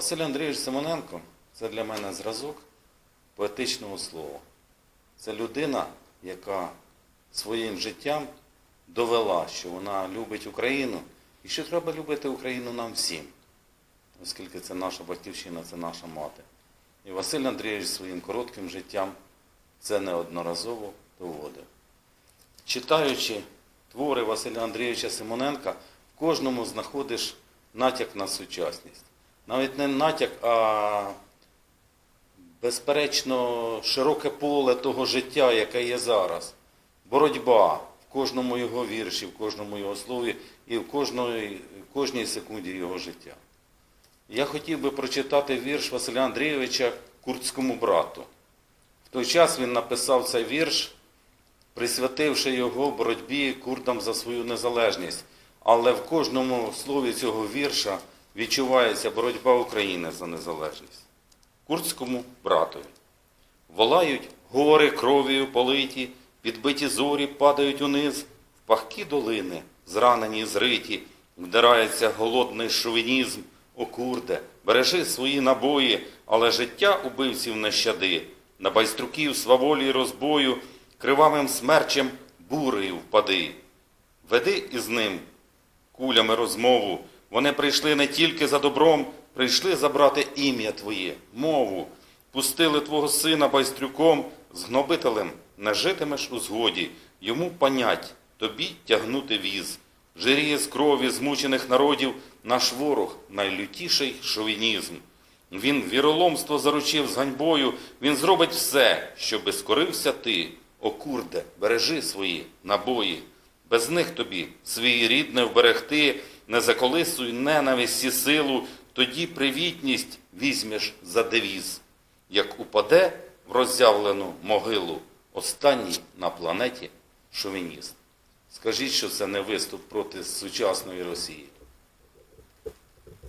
Василь Андрійович Симоненко це для мене зразок поетичного слова. Це людина, яка своїм життям довела, що вона любить Україну і що треба любити Україну нам всім, оскільки це наша батьківщина, це наша мати. І Василь Андрійович своїм коротким життям це неодноразово доводив. Читаючи твори Василя Андрійовича Симоненка, в кожному знаходиш натяк на сучасність. Навіть не натяк, а безперечно широке поле того життя, яке є зараз. Боротьба в кожному його вірші, в кожному його слові і в кожної, кожній секунді його життя. Я хотів би прочитати вірш Василя Андрійовича Курдському брату. В той час він написав цей вірш, присвятивши його боротьбі курдам за свою незалежність. Але в кожному слові цього вірша відчувається боротьба України за незалежність. Курдському братові. Волають гори кров'ю политі, підбиті зорі падають униз, в пахкі долини, зранені, зриті, вдирається голодний шовінізм. О курде, бережи свої набої, але життя убивців не щади. На байструків сваволі й розбою, кривавим смерчем бурею впади. Веди із ним кулями розмову. Вони прийшли не тільки за добром, прийшли забрати ім'я Твоє, мову. Пустили Твого сина байстрюком, з гнобителем не житимеш у згоді, йому панять, тобі тягнути віз. Жиріє з крові змучених народів наш ворог найлютіший шовінізм. Він віроломство заручив з ганьбою, він зробить все, щоби скорився ти. О курде, бережи свої набої. Без них тобі свій рід не вберегти, не заколисуй ненависті силу, тоді привітність візьмеш за девіз. Як упаде в роззявлену могилу останній на планеті шовініст. Скажіть, що це не виступ проти сучасної Росії.